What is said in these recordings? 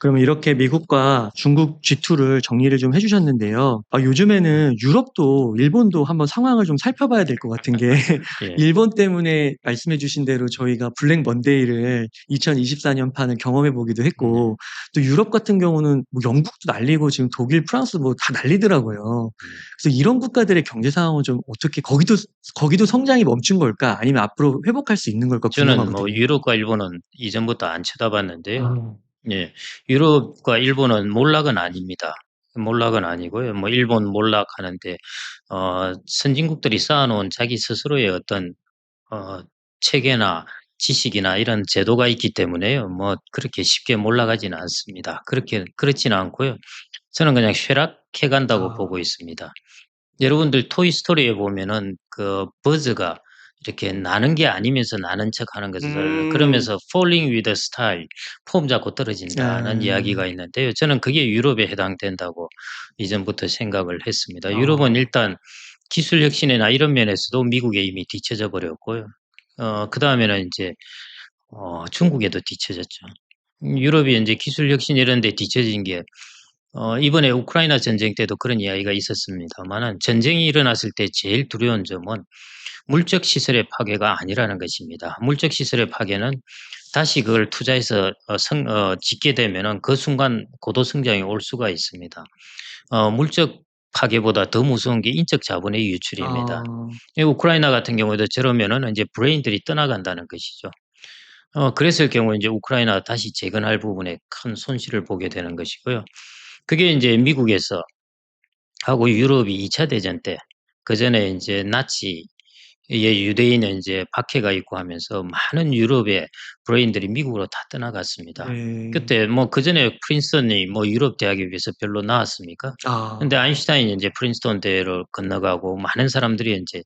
그러면 이렇게 미국과 중국 G2를 정리를 좀 해주셨는데요. 아, 요즘에는 유럽도 일본도 한번 상황을 좀 살펴봐야 될 것 같은 게 예. 일본 때문에 말씀해주신 대로 저희가 블랙 먼데이를 2024년 판을 경험해 보기도 했고 또 유럽 같은 경우는 뭐 영국도 날리고 지금 독일, 프랑스 뭐 다 날리더라고요. 그래서 이런 국가들의 경제 상황은 좀 어떻게 거기도 거기도 성장이 멈춘 걸까 아니면 앞으로 회복할 수 있는 걸까 저는 뭐. 유럽과 일본은 이전부터 안 쳐다봤는데요. 아, 예, 유럽과 일본은 몰락은 아닙니다. 몰락은 아니고요. 뭐 일본 몰락하는데 어, 선진국들이 쌓아놓은 자기 스스로의 어떤 어, 체계나 지식이나 이런 제도가 있기 때문에요. 뭐 그렇게 쉽게 몰락하지는 않습니다. 그렇게 그렇지는 않고요. 저는 그냥 쇠락해 간다고 아. 보고 있습니다. 여러분들 토이 스토리에 보면은 그 버즈가 이렇게 나는 게 아니면서 나는 척 하는 것을 음. 그러면서 falling with the style 폼 잡고 떨어진다는 아. 이야기가 있는데요. 저는 그게 유럽에 해당된다고 이전부터 생각을 했습니다. 아. 유럽은 일단 기술 혁신이나 이런 면에서도 미국에 이미 뒤처져 버렸고요. 어, 그 다음에는 이제 어, 중국에도 뒤처졌죠. 음, 유럽이 이제 기술 혁신 이런 데 뒤처진 게 어, 이번에 우크라이나 전쟁 때도 그런 이야기가 있었습니다만은 전쟁이 일어났을 때 제일 두려운 점은 물적 시설의 파괴가 아니라는 것입니다. 물적 시설의 파괴는 다시 그걸 투자해서 어, 성, 어, 짓게 되면은 그 순간 고도 성장이 올 수가 있습니다. 어, 물적 파괴보다 더 무서운 게 인적 자본의 유출입니다. 아. 이 우크라이나 같은 경우에도 저러면은 이제 브레인들이 떠나간다는 것이죠. 어, 그랬을 경우 이제 우크라이나 다시 재건할 부분에 큰 손실을 보게 되는 것이고요. 그게 이제 미국에서 하고 유럽이 2차 대전 때, 그 전에 이제 나치 의 유대인은 이제 박해가 있고 하면서 많은 유럽의 브레인들이 미국으로 다 떠나갔습니다. 네. 그때 뭐 그 전에 프린스턴이 뭐 유럽 대학에 비해서 별로 나았습니까? 아. 근데 아인슈타인이 이제 프린스턴 대로 건너가고 많은 사람들이 이제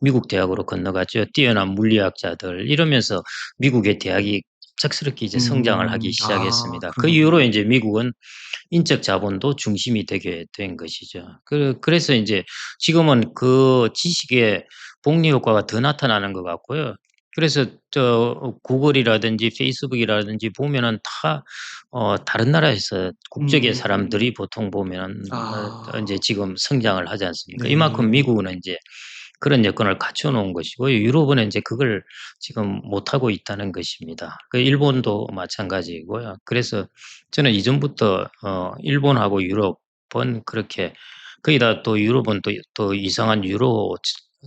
미국 대학으로 건너갔죠. 뛰어난 물리학자들 이러면서 미국의 대학이 갑작스럽게 이제 성장을 음. 하기 시작했습니다. 아, 그. 이후로 이제 미국은 인적 자본도 중심이 되게 된 것이죠. 그, 그래서 이제 지금은 그 지식의 복리 효과가 더 나타나는 것 같고요. 그래서 저 구글이라든지 페이스북이라든지 보면은 다 어, 다른 나라에서 국적의 음. 사람들이 보통 보면은 아. 어, 이제 지금 성장을 하지 않습니까? 네. 이만큼 미국은 이제 그런 여건을 갖춰 놓은 것이고 유럽은 이제 그걸 지금 못 하고 있다는 것입니다. 그 일본도 마찬가지이고요. 그래서 저는 이전부터 어 일본하고 유럽은 그렇게 거기다 또 유럽은 또, 또 이상한 유로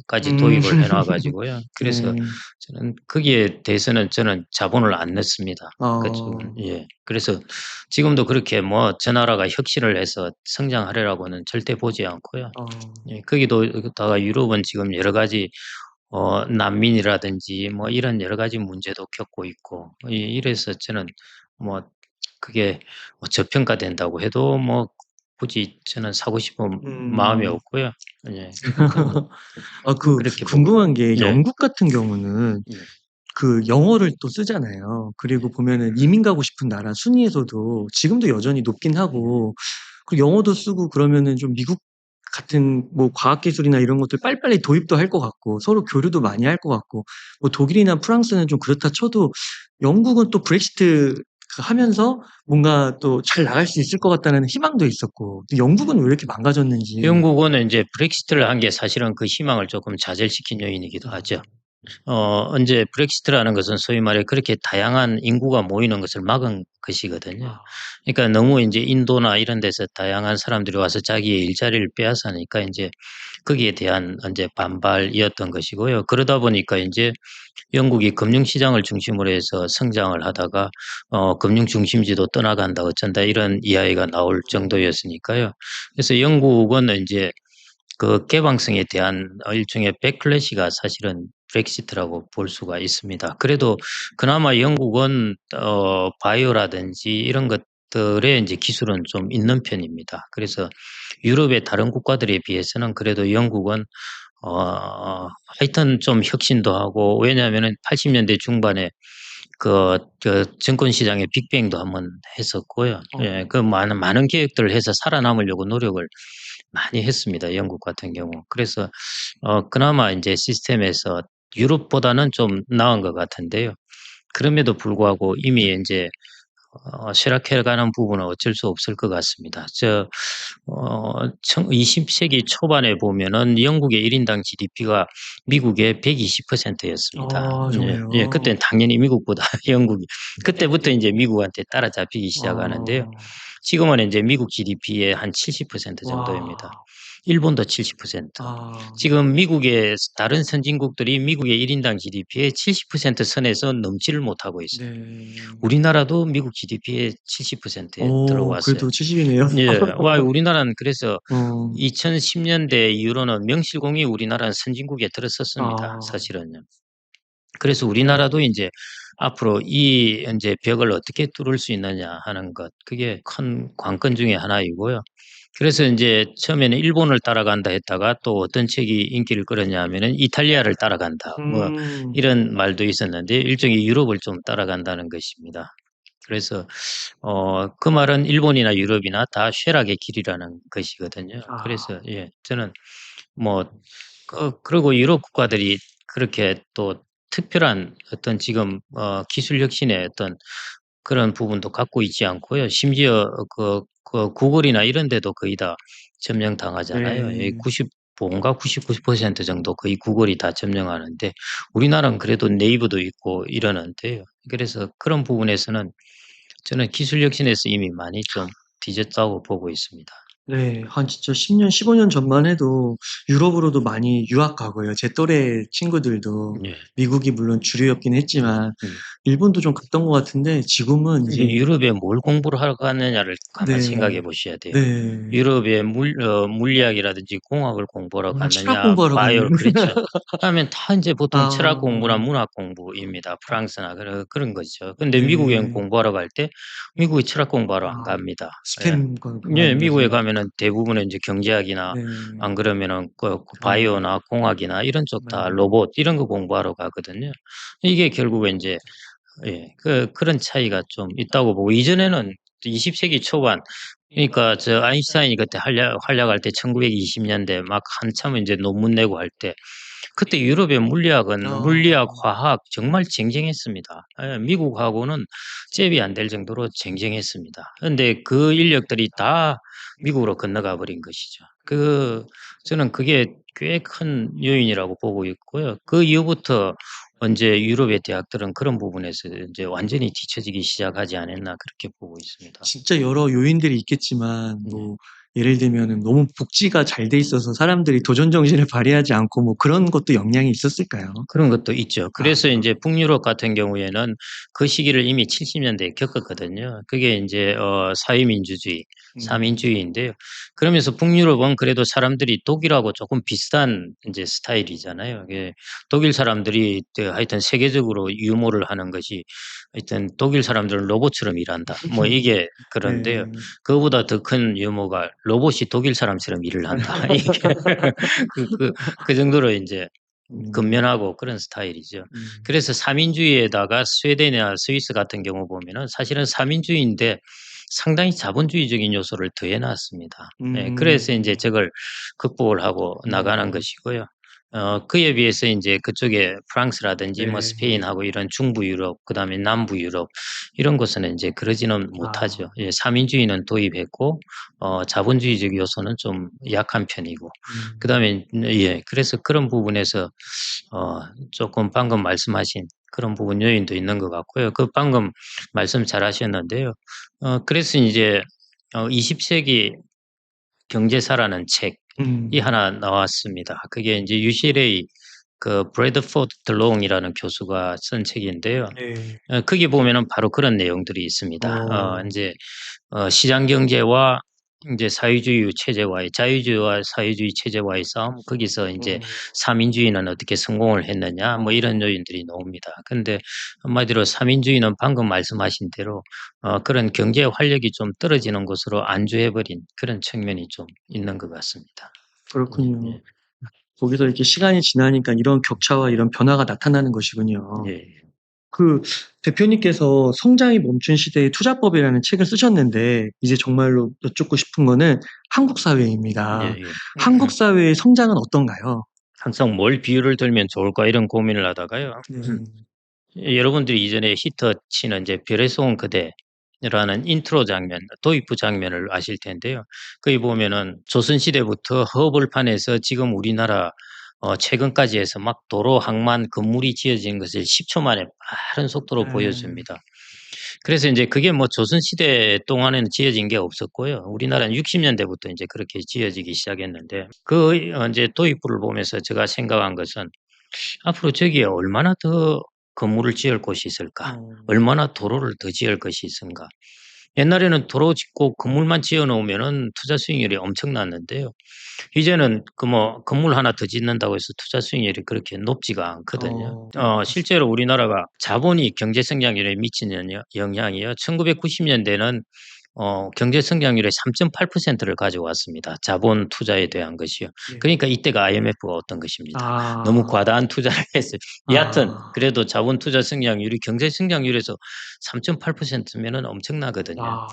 까지 음. 도입을 해놔 가지고요. 그래서 네. 저는 거기에 대해서는 저는 자본을 안 넣습니다. 어. 그쪽은 예. 그래서 지금도 그렇게 뭐 저 나라가 혁신을 해서 성장하려라고는 절대 보지 않고요. 어. 예, 거기도 다가 유럽은 지금 여러 가지 어, 난민이라든지 뭐 이런 여러 가지 문제도 겪고 있고 이- 이래서 저는 뭐 그게 뭐 저평가된다고 해도 뭐 굳이 저는 사고 싶은 음. 마음이 없고요. 예. 아, 그 그렇게 궁금한 게 예. 영국 같은 경우는 예. 그 영어를 또 쓰잖아요. 그리고 보면은 이민 가고 싶은 나라 순위에서도 지금도 여전히 높긴 하고 그 영어도 쓰고 그러면은 좀 미국 같은 뭐 과학기술이나 이런 것들 빨리빨리 도입도 할 것 같고 서로 교류도 많이 할 것 같고 뭐 독일이나 프랑스는 좀 그렇다 쳐도 영국은 또 브렉시트 하면서 뭔가 또 잘 나갈 수 있을 것 같다는 희망도 있었고 영국은 왜 이렇게 망가졌는지 영국은 이제 브렉시트를 한 게 사실은 그 희망을 조금 좌절시킨 요인이기도 하죠. 어, 언제 브렉시트라는 것은 소위 말해 그렇게 다양한 인구가 모이는 것을 막은 것이거든요. 그러니까 너무 이제 인도나 이런 데서 다양한 사람들이 와서 자기의 일자리를 빼앗으니까 이제 거기에 대한 이제 반발이었던 것이고요. 그러다 보니까 이제 영국이 금융시장을 중심으로 해서 성장을 하다가 어, 금융 중심지도 떠나간다 어쩐다 이런 이야기가 나올 정도였으니까요. 그래서 영국은 이제 그 개방성에 대한 일종의 백클래시가 사실은 브렉시트라고 볼 수가 있습니다. 그래도 그나마 영국은 어 바이오라든지 이런 것들의 이제 기술은 좀 있는 편입니다. 그래서 유럽의 다른 국가들에 비해서는 그래도 영국은 어 하여튼 좀 혁신도 하고 왜냐하면은 80년대 중반에 그, 그 증권 시장의 빅뱅도 한번 했었고요. 어. 예, 그 많은 많은 계획들을 해서 살아남으려고 노력을 많이 했습니다. 영국 같은 경우. 그래서 어 그나마 인제 시스템에서 유럽보다는 좀 나은 것 같은데요. 그럼에도 불구하고 이미 인제 어 쇠락해가는 부분은 어쩔 수 없을 것 같습니다. 저 어 20세기 초반에 보면은 영국의 1 인당 GDP가 미국의 120% 였습니다. 아 예. 예. 그때는 당연히 미국보다 영국이 그때부터 인제 미국한테 따라잡히기 시작하는데요. 아. 지금은 인제 미국 GDP의 한 70% 정도입니다. 와. 일본도 70%. 아. 지금 미국의 다른 선진국들이 미국의 1 인당 GDP의 70% 선에서 넘지를 못하고 있어요. 네. 우리나라도 미국 GDP의 70%에 오 들어왔어요. 그래도 70 이네요. 예. 와 우리나라는 그래서 어. 2010년대 이후로는 명실공히 우리나라는 선진국에 들어섰습니다, 아. 사실은요. 그래서 우리나라도 인제 앞으로 이 인제 벽을 어떻게 뚫을 수 있느냐 하는 것 그게 큰 관건 중에 하나이고요. 그래서 인제 처음에는 일본을 따라간다 했다가 또 어떤 책이 인기를 끌었냐 하면은 이탈리아를 따라간다 뭐 음. 이런 말도 있었는데 일종의 유럽을 좀 따라간다는 것입니다. 그래서 어 그 말은 일본이나 유럽이나 다 쇠락의 길이라는 것이거든요. 아. 그래서 예 저는 뭐 그 그리고 유럽 국가들이 그렇게 또 특별한 어떤 지금 어 기술 혁신의 어떤 그런 부분도 갖고 있지 않고요. 심지어 그 그 구글이나 이런 데도 거의 다 점령당하잖아요. 이 네. 95인가 99% 정도 거의 구글이 다 점령하는데 우리나라는 그래도 네이버도 있고 이러는데요. 그래서 그런 부분에서는 저는 기술 혁신에서 이미 많이 좀 뒤졌다고 보고 있습니다. 네. 한 진짜 10년 15년 전만 해도 유럽으로도 많이 유학 가고요. 제 또래 친구들도 예. 미국이 물론 주류였긴 했지만 음. 일본도 좀 갔던 것 같은데 지금은 이제 유럽에 뭘 공부를 하러 갔느냐를 가만 네. 생각해 보셔야 돼요. 네. 유럽에 물 어 물리학이라든지 공학을 공부하러 음 철학 갔느냐 공부하러 바이오 갔네요. 그렇죠. 그러면 다 인제 보통 철학 공부나 아. 문학 공부입니다. 프랑스나 그런 그런 거죠. 근데 네. 미국에는 공부하러 갈 때 미국에 철학 공부하러 안 아. 갑니다. 예. 스팸과 그거 예. 하는 미국에 거죠. 가면은 대부분은 인제 경제학이나 네. 안 그러면은 그 아. 바이오나 공학이나 이런 쪽다 네. 로봇 이런 거 공부하러 가거든요. 이게 결국은 인제 예 그 그런 차이가 좀 있다고 보고 이전에는 20 세기 초반 그러니까 저 아인슈타인이 그때 활약 활약할 때 1920 년대 막 한참 인제 논문 내고 할 때 그때 유럽의 물리학은 아. 물리학, 화학 정말 쟁쟁했습니다. 예. 미국하고는 잽이 안 될 정도로 쟁쟁했습니다. 그런데 그 인력들이 다 미국으로 건너가 버린 것이죠. 그 저는 그게 꽤 큰 요인이라고 보고 있고요. 그 이후부터 인제 유럽의 대학들은 그런 부분에서 인제 완전히 뒤처지기 시작하지 않았나 그렇게 보고 있습니다. 진짜 여러 요인들이 있겠지만 네. 뭐 예를 들면은 너무 복지가 잘 돼 있어서 사람들이 도전 정신을 발휘하지 않고 뭐 그런 것도 영향이 있었을까요? 그런 것도 있죠. 그래서 아. 인제 북유럽 같은 경우에는 그 시기를 이미 70 년대에 겪었거든요. 그게 인제 어 사회민주주의, 음. 사민주의인데요. 그러면서 북유럽은 그래도 사람들이 독일하고 쪼끔 비슷한 인제 스타일이잖아요. 예. 독일 사람들이 그 하여튼 세계적으로 유머를 하는 것이 하여튼 "독일 사람들은 로봇처럼 일한다." 뭐 이게 그런데요. 네. 그거보다 더 큰 유머가 " 로봇이 독일 사람처럼 일을 한다." 그 그 그 정도로 인제 음. 근면하고 그런 스타일이죠. 음. 그래서 사민주의에다가 스웨덴이나 스위스 같은 경우 보면은 사실은 사민주의인데 상당히 자본주의적인 요소를 더해 놨습니다. 예. 그래서 인제 음. 저걸 극복을 하고 나가는 음. 것이고요. 어 그에 비해서 인제 그쪽에 프랑스라든지 뭐 네. 스페인하고 이런 중부 유럽 그 다음에 남부 유럽 이런 곳은 인제 그러지는 못하죠. 아. 예. 사민주의는 도입했고 어 자본주의적 요소는 좀 약한 편이고 음. 그 다음에 예 그래서 그런 부분에서 어 쪼끔 방금 말씀하신 그런 부분 요인도 있는 것 같고요. 그 방금 말씀 잘 하셨는데요. 어 그래서 인제 어 20 세기 경제사라는 책 이 음. 하나 나왔습니다. 그게 인제 UCLA 그 브래드포드 롱이라는 교수가 쓴 책인데요. 네. 어 거기 보면은 바로 그런 내용들이 있습니다. 어 어. 인제 어 시장 경제와 인제 사회주의 체제와의 자유주의와 사회주의 체제와의 싸움 거기서 인제 음. 사민주의는 어떻게 성공을 했느냐 뭐 이런 요인들이 나옵니다. 근데 한마디로 사민주의는 방금 말씀하신 대로 어 그런 경제 활력이 좀 떨어지는 것으로 안주해 버린 그런 측면이 좀 있는 것 같습니다. 그렇군요. 예. 거기서 이렇게 시간이 지나니까 이런 격차와 이런 변화가 나타나는 것이군요. 예. 그 대표님께서 성장이 멈춘 시대의 투자법이라는 책을 쓰셨는데 이제 정말로 여쭙고 싶은 거는 한국 사회입니다. 예 예. 한국 사회의 성장은 어떤가요? 항상 뭘 비유를 들면 좋을까 이런 고민을 하다가요. 네. 예 여러분들이 이전에 히트 치는 인제 별에 쏘은 그대 라는 인트로 장면, 도입부 장면을 아실 텐데요. 거기 보면은 조선 시대부터 허벌판에서 지금 우리나라 어, 최근까지 해서 막 도로, 항만, 건물이 지어진 것을 10초 만에 빠른 속도로 네. 보여줍니다. 그래서 이제 그게 뭐 조선시대 동안에는 지어진 게 없었고요. 우리나라는 60년대부터 이제 그렇게 지어지기 시작했는데 그 어, 이제 도입부를 보면서 제가 생각한 것은 앞으로 저기에 얼마나 더 건물을 지을 곳이 있을까? 어. 얼마나 도로를 더 지을 것이 있은가? 옛날에는 도로 짓고 건물만 지어 놓으면은 투자 수익률이 엄청났는데요. 이제는 그 뭐 건물 하나 더 짓는다고 해서 투자 수익률이 그렇게 높지가 않거든요. 어, 실제로 우리나라가 자본이 경제 성장률에 미치는 여- 영향이요. 1990년대는 어, 경제 성장률의 3.8%를 가져왔습니다. 자본 투자에 대한 것이요. 예. 그러니까 이때가 IMF가 어떤 것입니다. 아. 너무 과다한 투자를 했어요. 여하튼 아. 그래도 자본 투자 성장률이 경제 성장률에서 3.8%면은 엄청나거든요. 아.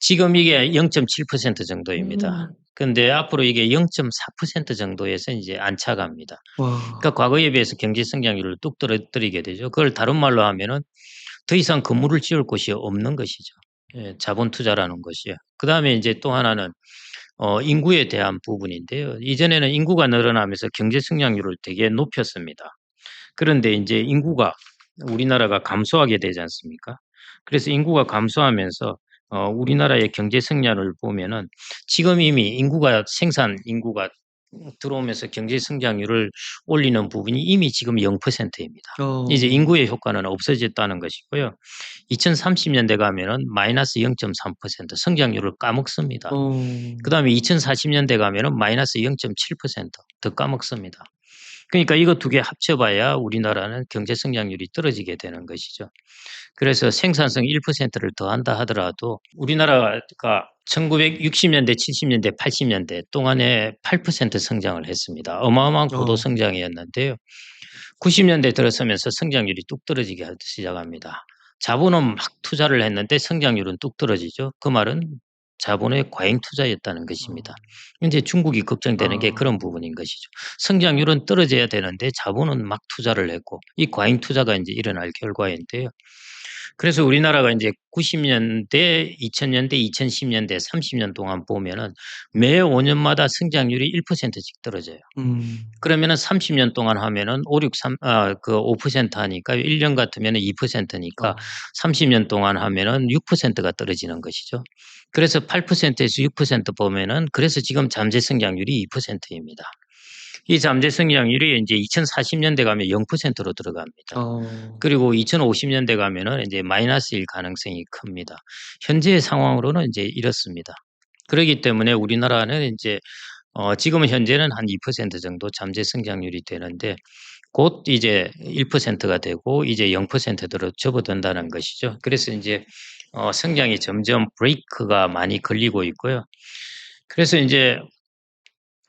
지금 이게 0.7% 정도입니다. 음. 근데 앞으로 이게 0.4% 정도에서 이제 안착합니다. 와. 그러니까 과거에 비해서 경제 성장률을 뚝 떨어뜨리게 되죠. 그걸 다른 말로 하면은 더 이상 건물을 지을 곳이 없는 것이죠. 예, 자본 투자라는 것이요. 그 다음에 이제 또 하나는 어, 인구에 대한 부분인데요. 이전에는 인구가 늘어나면서 경제 성장률을 되게 높였습니다. 그런데 이제 인구가 우리나라가 감소하게 되지 않습니까? 그래서 인구가 감소하면서 어, 우리나라의 경제 성장을 보면은 지금 이미 인구가 생산 인구가 들어오면서 경제 성장률을 올리는 부분이 이미 지금 0%입니다. 어. 이제 인구의 효과는 없어졌다는 것이고요. 2030년대 가면은 마이너스 0.3% 성장률을 까먹습니다. 어. 그 다음에 2040년대 가면은 마이너스 0.7%더 까먹습니다. 그러니까 이거 두 개 합쳐봐야 우리나라는 경제 성장률이 떨어지게 되는 것이죠. 그래서 생산성 1%를 더한다 하더라도 우리나라가 1960년대, 70년대, 80년대 동안에 8% 성장을 했습니다. 어마어마한 고도 어. 성장이었는데요. 90년대 들어서면서 성장률이 뚝 떨어지기 시작합니다. 자본은 막 투자를 했는데 성장률은 뚝 떨어지죠. 그 말은 자본의 과잉 투자였다는 것입니다. 이제 중국이 걱정되는 게 아. 그런 부분인 것이죠. 성장률은 떨어져야 되는데 자본은 막 투자를 했고 이 과잉 투자가 이제 일어날 결과인데요. 그래서 우리나라가 이제 90년대, 2000년대, 2010년대, 30년 동안 보면은 매 5년마다 성장률이 1%씩 떨어져요. 음. 그러면은 30년 동안 하면은 5, 6, 3, 아, 그 5% 하니까 1년 같으면은 2%니까 어. 30년 동안 하면은 6%가 떨어지는 것이죠. 그래서 8%에서 6% 보면은 그래서 지금 잠재 성장률이 2%입니다. 이 잠재 성장률이 이제 2040년대 가면 0%로 들어갑니다. 어. 그리고 2050년대 가면은 이제 마이너스일 가능성이 큽니다. 현재의 상황으로는 이제 이렇습니다. 그렇기 때문에 우리나라는 이제 어 지금 현재는 한 2% 정도 잠재 성장률이 되는데 곧 이제 1%가 되고 이제 0%대로 접어든다는 것이죠. 그래서 이제 어 성장이 점점 브레이크가 많이 걸리고 있고요. 그래서 이제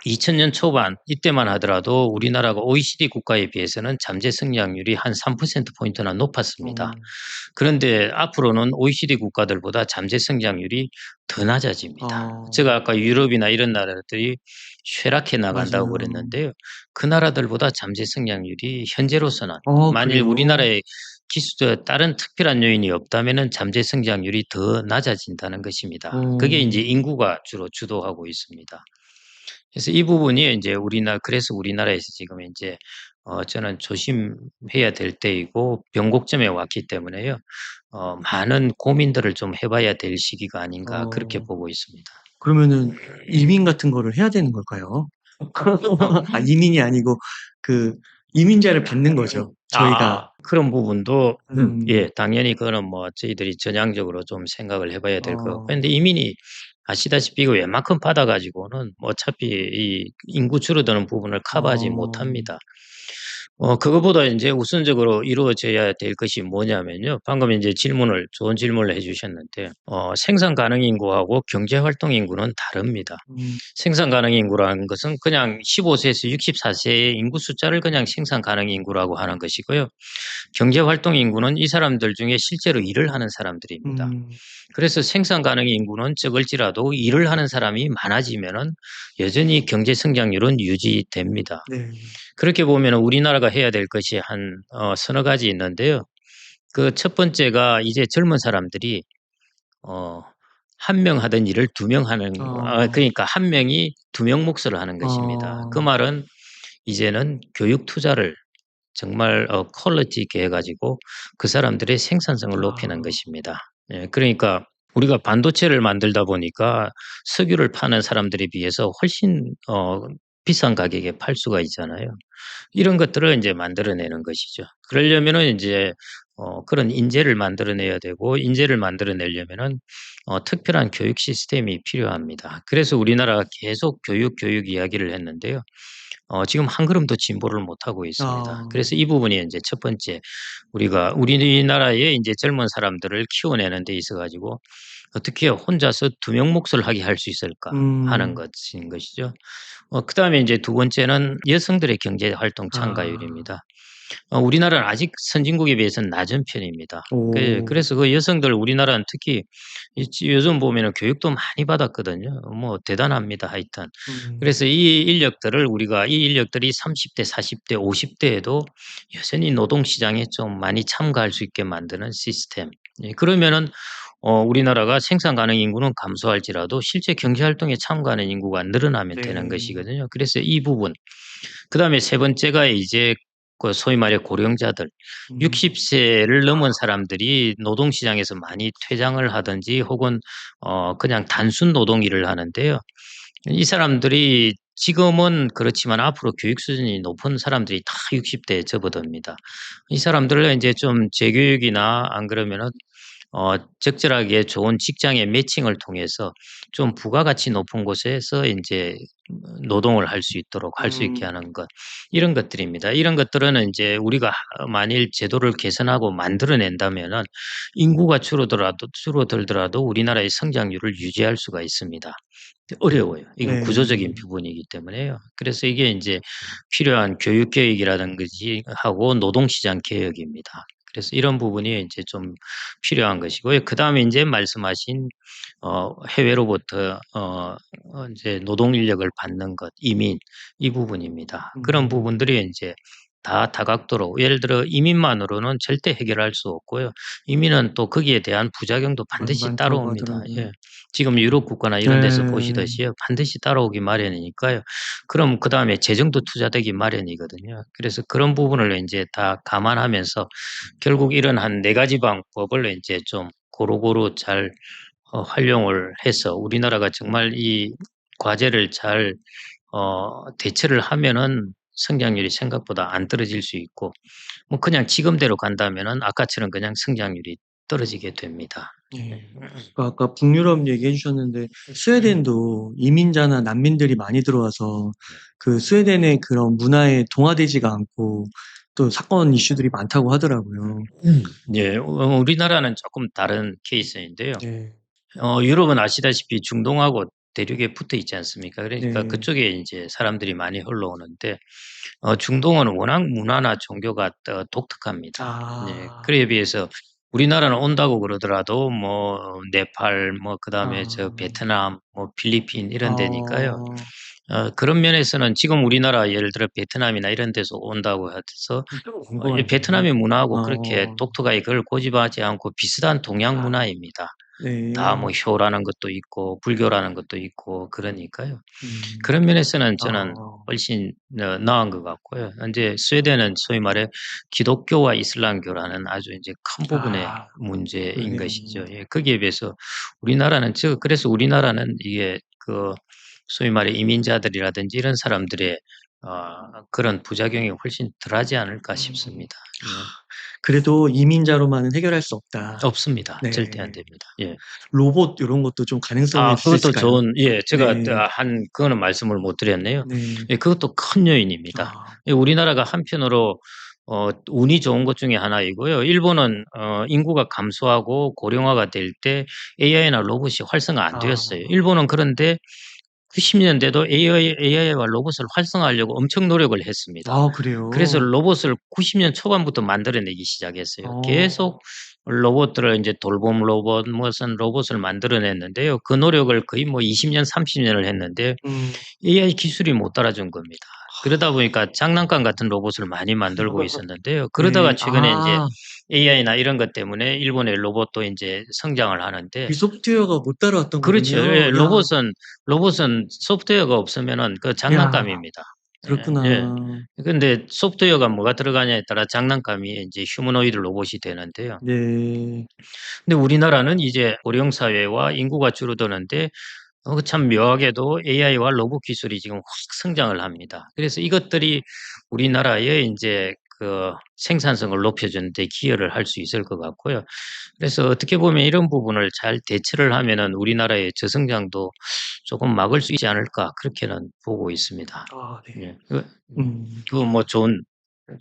2000년 초반 이때만 하더라도 우리나라가 OECD 국가에 비해서는 잠재 성장률이 한 3% 포인트나 높았습니다. 어. 그런데 앞으로는 OECD 국가들보다 잠재 성장률이 더 낮아집니다. 어. 제가 아까 유럽이나 이런 나라들이 쇠락해 나간다고 맞아요. 그랬는데요. 그 나라들보다 잠재 성장률이 현재로서는 어, 만일 그래요? 우리나라에 기수 다른 특별한 요인이 없다면은 잠재 성장률이 더 낮아진다는 것입니다. 그게 어. 이제 인구가 주로 주도하고 있습니다. 그래서 이 부분이 이제 우리나라 그래서 우리나라에서 지금 이제 어 저는 조심해야 될 때이고 변곡점에 왔기 때문에요. 어 많은 고민들을 좀 해봐야 될 시기가 아닌가 그렇게 어. 보고 있습니다. 그러면은 이민 같은 거를 해야 되는 걸까요? 아 이민이 아니고 그 이민자를 받는 거죠. 저희가. 아, 그런 부분도 음. 예 당연히 그거는 뭐 저희들이 전향적으로 좀 생각을 해봐야 될것 같고 어. 근데 이민이 아시다시피 이거 웬만큼 받아가지고는 뭐 어차피 이 인구 줄어드는 부분을 커버하지 어. 못합니다. 어 그거보다 인제 우선적으로 이루어져야 될 것이 뭐냐면요. 방금 인제 질문을 좋은 질문을 해 주셨는데 어 생산 가능 인구하고 경제 활동 인구는 다릅니다. 음. 생산 가능 인구라는 것은 그냥 15세에서 64세의 인구 숫자를 그냥 생산 가능 인구라고 하는 것이고요. 경제 활동 인구는 이 사람들 중에 실제로 일을 하는 사람들입니다. 음. 그래서 생산 가능 인구는 적을지라도 일을 하는 사람이 많아지면은 여전히 경제 성장률은 유지됩니다. 네. 그렇게 보면은 우리나라가 해야 될 것이 한 어 서너 가지 있는데요. 그 첫 번째가 이제 젊은 사람들이 어1명 하던 일을 2명 하는 어 어. 그러니까 1 명이 2명 몫을 하는 것입니다. 그 어. 말은 이제는 교육 투자를 정말 어 퀄리티 있게 해 가지고 그 사람들의 생산성을 높이는 아. 것입니다. 예 그러니까 우리가 반도체를 만들다 보니까 석유를 파는 사람들에 비해서 훨씬 어 비싼 가격에 팔 수가 있잖아요. 이런 것들을 인제 만들어내는 것이죠. 그러려면은 인제 어 그런 인재를 만들어내야 되고 인재를 만들어내려면은 어 특별한 교육 시스템이 필요합니다. 그래서 우리나라가 계속 교육, 교육 이야기를 했는데요. 어 지금 한 걸음도 진보를 못 하고 있습니다. 아. 그래서 이 부분이 인제 첫 번째 우리가 우리나라의 인제 젊은 사람들을 키워내는 데 있어 가지고 ' 어떻게 혼자서 2명 몫을 하게 할 수 있을까.' 하는 음. 것인 것이죠. 어 그 다음에 인제 2 번째는 여성들의 경제 활동 아. 참가율입니다. 어 우리나라는 아직 선진국에 비해서는 낮은 편입니다. 그 오. 그래서 그 여성들 우리나라는 특히 요즘 보면은 교육도 많이 받았거든요. 뭐 대단합니다 하여튼. 음. 그래서 이 인력들을 우리가 이 인력들이 30 대, 40 대, 50 대에도 여전히 노동 시장에 좀 많이 참가할 수 있게 만드는 시스템. 예 그러면은 어 우리나라가 생산 가능 인구는 감소할지라도 실제 경제 활동에 참가하는 인구가 늘어나면 되는 네. 것이거든요. 그래서 이 부분. 그다음에 세 번째가 이제 그 소위 말해 고령자들 음. 60 세를 넘은 사람들이 노동 시장에서 많이 퇴장을 하든지 혹은 어 그냥 단순 노동 일을 하는데요. 이 사람들이 지금은 그렇지만 앞으로 교육 수준이 높은 사람들이 다 60 대에 접어듭니다. 이 사람들을 인제 좀 재교육이나 안 그러면은 어 적절하게 좋은 직장의 매칭을 통해서 좀 부가가치 높은 곳에서 인제 노동을 할 수 있도록 할 수 있게 음. 하는 것 이런 것들입니다. 이런 것들은 인제 우리가 하 만일 제도를 개선하고 만들어 낸다면은 인구가 줄어더라도 줄어들더라도 우리나라의 성장률을 유지할 수가 있습니다. 어려워요. 이건 구조적인 네. 부분이기 때문에요. 그래서 이게 인제 필요한 교육 개혁이라는 것이 하고 노동시장 개혁입니다. 그래서 이런 부분이 인제 좀 필요한 것이고요. 그 다음에 인제 말씀하신 어 해외로부터 어어 인제 노동 인력을 받는 것 이민 이 부분입니다. 그런 음. 부분들이 인제 다 다각도로 예를 들어 이민만으로는 절대 해결할 수 없고요. 이민은 또 거기에 대한 부작용도 많 반드시 따라옵니다. 예. 지금 유럽 국가나 이런 데서 네. 보시듯이요. 반드시 따라오기 마련이니까요. 그럼 그 다음에 재정도 투자되기 마련이거든요. 그래서 그런 부분을 인제 다 감안하면서 결국 이런 한4 가지 방법을 인제 좀 고루고루 잘 어 활용을 해서 우리나라가 정말 이 과제를 잘 어 대처를 하면은 성장률이 생각보다 안 떨어질 수 있고 뭐 그냥 지금대로 간다면은 아까처럼 그냥 성장률이 떨어지게 됩니다. 네. 예. 그 아까 북유럽 얘기해 주셨는데 스웨덴도 이민자나 난민들이 많이 들어와서 그 스웨덴의 그런 문화에 동화되지가 않고 또 사건 이슈들이 많다고 하더라고요. 예. 어 우리나라는 쪼끔 다른 케이스인데요. 네. 어 유럽은 아시다시피 중동하고 대륙에 붙어 있지 않습니까? 그러니까 네. 그쪽에 인제 사람들이 많이 흘러오는데 어 중동은 워낙 문화나 종교가 더 독특합니다. 네. 아. 그에 비해서 우리나라는 온다고 그러더라도 뭐 네팔 뭐 그다음에 저 아. 베트남 뭐 필리핀 이런 데니까요. 어. 어 그런 면에서는 지금 우리나라 예를 들어 베트남이나 이런 데서 온다고 해서 어. 베트남의 문화하고 그렇게 어. 독특하게 그걸 고집하지 않고 비슷한 동양 아. 문화입니다. 다뭐 네. 효라는 것도 있고 불교라는 것도 있고 그러니까요. 음. 그런 면에서는 저는 아. 훨씬 어 나은 것 같고요. 인제 스웨덴은 소위 말해 기독교와 이슬람교라는 아주 인제 큰 부분의 아. 문제인 것이죠. 그러네요. 예. 거기에 비해서 우리나라는 저 그래서 우리나라는 이게 그 소위 말해 이민자들이라든지 이런 사람들의 어 그런 부작용이 훨씬 덜하지 않을까 음. 싶습니다. 예. 그래도 '이민자로만은 해결할 수 없다.' 없습니다. 네. 절대 안 됩니다. 예. 로봇 요런 것도 좀 가능성이 아 그것도 있으실까요? 좋은 예 제가 네. 아한 그거는 말씀을 못 드렸네요. 네. 예 그것도 큰 요인입니다. 아. 예 우리나라가 한편으로 어 운이 좋은 것 중에 하나이고요. 일본은 어 인구가 감소하고 고령화가 될 때 AI나 로봇이 활성화 안 되었어요. 아. 일본은 그런데 90 년대도 AI AI와 로봇을 활성화하려고 엄청 노력을 했습니다. 아 그래서 그래요? 로봇을 90년 초반부터 만들어내기 시작했어요. 계속 어. 로봇들을 인제 돌봄 로봇 무슨 로봇을 만들어 냈는데요. 그 노력을 거의 뭐 20 년, 30 년을 했는데 음. AI 기술이 못 따라준 겁니다. 그러다 보니까 장난감 같은 로봇을 많이 만들고 있었는데요. 그러다가 네. 최근에 아. AI나 이런 것 때문에 일본의 로봇도 인제 성장을 하는데 이 소프트웨어가 못 따라왔던 그렇죠. 거군요. 예. 야. 로봇은 로봇은 소프트웨어가 없으면은 그 야. 장난감입니다. 예. 그렇구나. 예. 근데 소프트웨어가 뭐가 들어가냐에 따라 장난감이 인제 휴머노이드 로봇이 되는데요. 네. 근데 우리나라는 이제 고령 사회와 인구가 줄어드는데 어 참 묘하게도 AI와 로봇 기술이 지금 확 성장을 합니다. 그래서 이것들이 우리나라의 인제 그 생산성을 높여 주는 데 기여를 할 수 있을 것 같고요. 그래서 어떻게 보면 '이런 부분을 잘 대처를 하면은 우리나라의 저성장도 조금 막을 수 있지 않을까.' 그렇게는 보고 있습니다. 아 네. 예. 그 음. 그거 뭐 좋은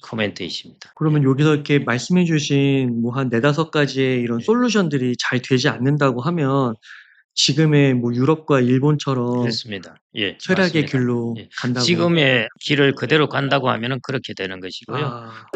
코멘트이십니다. 그러면 여기서 이렇게 말씀해 주신 뭐한4-5 가지의 이런 네. 솔루션들이 잘 되지 않는다고 하면 지금의 뭐 유럽과 일본처럼 그렇습니다. 예. 쇠락의 맞습니다. 길로 예. 간다고 지금의 길을 그대로 간다고 하면은 그렇게 되는 것이고요. 아.